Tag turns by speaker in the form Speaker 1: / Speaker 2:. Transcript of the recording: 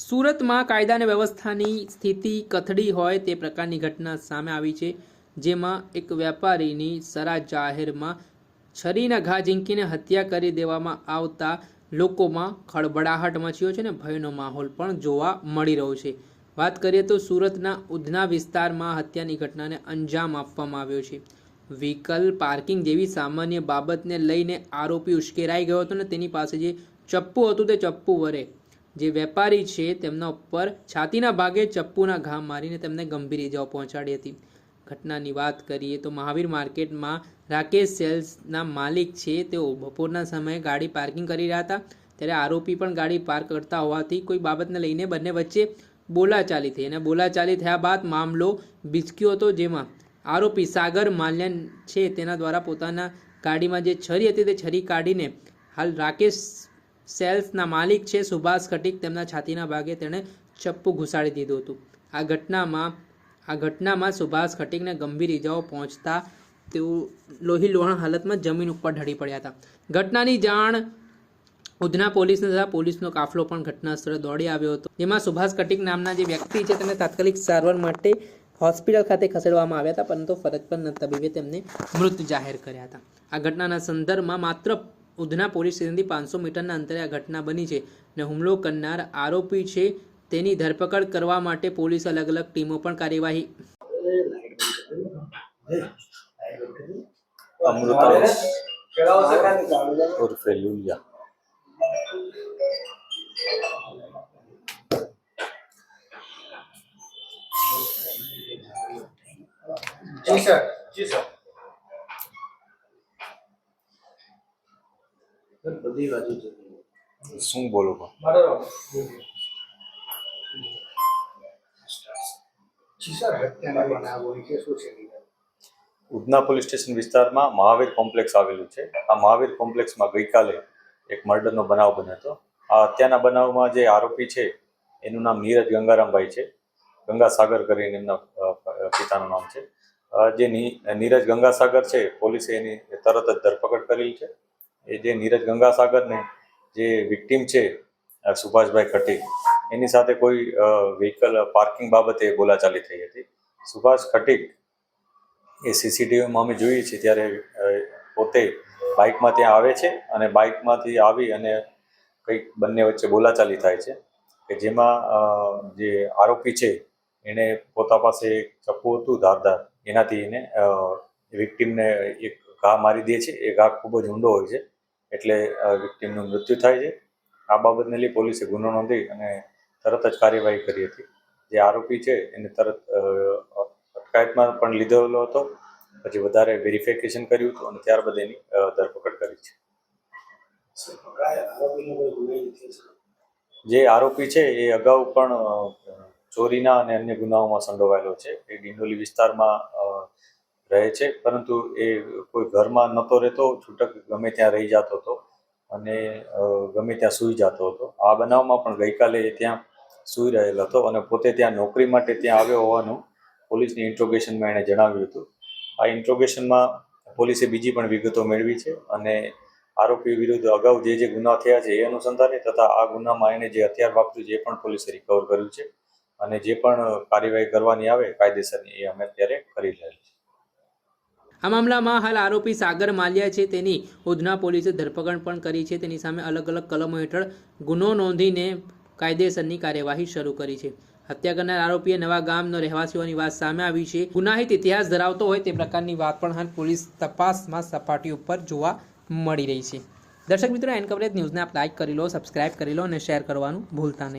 Speaker 1: સુરતમાં કાયદા અને વ્યવસ્થાની સ્થિતિ કથડી હોય તે પ્રકારની ઘટના સામે આવી છે, જેમાં એક વેપારીની સરા જાહેરમાં છરીના ઘા ઝીંકીને હત્યા કરી દેવામાં આવતા લોકોમાં ખળબડાહટ મચ્યો છે ને ભયનો માહોલ પણ જોવા મળી રહ્યો છે. વાત કરીએ તો સુરતના ઉધના વિસ્તારમાં હત્યાની ઘટનાને અંજામ આપવામાં આવ્યો છે. વ્હીકલ પાર્કિંગ જેવી સામાન્ય બાબતને લઈને આરોપી ઉશ્કેરાઈ ગયો હતો ને તેની પાસે જે ચપ્પુ હતું તે ચપ્પુ વડે જે વેપારી છે, તેમના ઉપર છાતીના ભાગે ચપ્પુના ઘા મારીને તેમને ગંભીર ઇજાઓ પહોંચાડી હતી. ઘટનાની વાત કરીએ તો મહાવીર માર્કેટમાં રાકેશ સેલ્સના માલિક છે, તેઓ બપોરના સમયે ગાડી પાર્કિંગ કરી રહ્યા હતા. ત્યારે આરોપી પણ ગાડી પાર્ક કરતા હોવાથી કોઈ બાબતને લઈને બંને વચ્ચે બોલાચાલી થઈ અને બોલાચાલી થયા બાદ મામલો બિચક્યો હતો, જેમાં આરોપી સાગર માલ્યન છે, તેના દ્વારા પોતાના ગાડીમાં જે છરી હતી તે છરી કાઢીને હાલ રાકેશ સેલ્સના માલિક છે સુભાષ ખટીક. તેમના છાતીના ભાગે તેણે ચપ્પુ ઘુસાડી દીધું હતું. આ ઘટનામાં આ ઘટનામાં સુભાષ ખટીકને ગંભીર ઇજાઓ પહોંચતા તેઓ લોહી લોહણ હાલતમાં જમીન ઉપર ઢળી પડ્યા હતા. ઘટનાની જાણ ઉધના પોલીસને તથા પોલીસનો કાફલો પણ ઘટના સ્થળે દોડી આવ્યો હતો. જેમાં સુભાષ કટિક નામના જે વ્યક્તિ છે તેને તાત્કાલિક સારવાર માટે હોસ્પિટલ ખાતે ખસેડવામાં આવ્યા હતા, પરંતુ ફરજ પર તબીબે તેમને મૃત જાહેર કર્યા હતા. આ ઘટનાના સંદર્ભમાં માત્ર ઉધના પોલીસ સ્ટેશનથી પાંચસો મીટરના અંતરે આ ઘટના બની છે અને હુમલો કરનાર આરોપી છે તેની ધરપકડ કરવા માટે પોલીસ અલગ અલગ ટીમો પણ કાર્યવાહી
Speaker 2: જી સર જી, સર. બધી બાજુ
Speaker 3: શું બોલું ઉધના પોલીસ સ્ટેશન વિસ્તારમાં મહાવીર કોમ્પ્લેક્સ આવેલું છે. આ મહાવીર કોમ્પ્લેક્સમાં ગઈકાલે એક મર્ડરનો બનાવ બન્યો હતો. આ હત્યાના બનાવમાં જે આરોપી છે એનું નામ નીરજ ગંગારામભાઈ છે. ગંગાસાગર કરીને એમના પિતાનું નામ છે. જે નીરજ ગંગાસાગર છે પોલીસે એની તરત જ ધરપકડ કરેલી છે. એ જે નીરજ ગંગાસાગરને જે વિક્ટીમ છે સુભાષભાઈ ખટીક એની સાથે કોઈ વ્હીકલ પાર્કિંગ બાબતે બોલાચાલી થઈ હતી. સુભાષ ખટીક એ સીસીટીવીમાં અમે જોઈએ છીએ ત્યારે પોતે બાઇકમાં ત્યાં આવે છે અને બાઇકમાંથી આવી અને કંઈક બંને વચ્ચે બોલાચાલી થાય છે કે જેમાં જે આરોપી છે એણે પોતા પાસે એક ચપ્પુ હતું, ધારદાર. એનાથી એને વિક્ટીમને એક ઘા મારી દે છે. એ ઘા ખૂબ જ ઊંડો હોય છે. એટલે વિક્ટીમનું મૃત્યુ થાય છે. આ બાબતને લઈ પોલીસે ગુનો નોંધી અને તરત જ કાર્યવાહી કરી હતી. જે આરોપી છે, એને તરત અટકાયતમાં પણ લીધેલો હતો. પછી વધારે વેરિફિકેશન કર્યું હતું અને ત્યારબાદ એની ધરપકડ કરી છે. જે આરોપી છે, એ અગાઉ પણ ચોરીના અને અન્ય ગુનાઓમાં સંડોવાયેલો છે. એ ડિંડોલી વિસ્તારમાં રહે છે, પરંતુ એ કોઈ ઘરમાં નહોતો રહેતો, છૂટક ગમે ત્યાં રહી જતો હતો અને ગમે ત્યાં સૂઈ જતો હતો. આ બનાવમાં પણ ગઈકાલે એ ત્યાં સૂઈ રહેલો હતો અને પોતે ત્યાં નોકરી માટે ત્યાં આવ્યો હોવાનું પોલીસની ઇન્ટ્રોગેશનમાં એણે જણાવ્યું હતું. આ ઇન્ટ્રોગેશનમાં પોલીસે બીજી પણ વિગતો મેળવી છે અને આરોપી વિરુદ્ધ અગાઉ જે જે ગુના થયા છે એ અનુસંધાને તથા આ ગુનામાં એણે જે હથિયાર વાપર્યું એ પણ પોલીસે રિકવર કર્યું છે અને જે પણ કાર્યવાહી કરવાની આવે કાયદેસરની એ અમે અત્યારે કરી રહ્યા છે.
Speaker 1: આ મામલામાં હાલ આરોપી સાગર માલ્યા છે. તેની ઉધના પોલીસે ધરપકડ પણ કરી છે. તેની સામે અલગ અલગ કલમો હેઠળ ગુનો નોંધીને કાયદેસરની કાર્યવાહી શરૂ કરી છે. હત્યા કરનાર આરોપીએ નવા ગામનો રહેવાસીઓની વાત સામે આવી છે. ગુનાહિત ઇતિહાસ ધરાવતો હોય તે પ્રકારની વાત પણ હાલ પોલીસ તપાસમાં સપાટી ઉપર જોવા મળી રહી છે. દર્શક મિત્રો, એન કવરેજ ન્યૂઝને આપ લાઇક કરી લો સબસ્ક્રાઇબ કરી લો અને શેર કરવાનું ભૂલતા નહીં.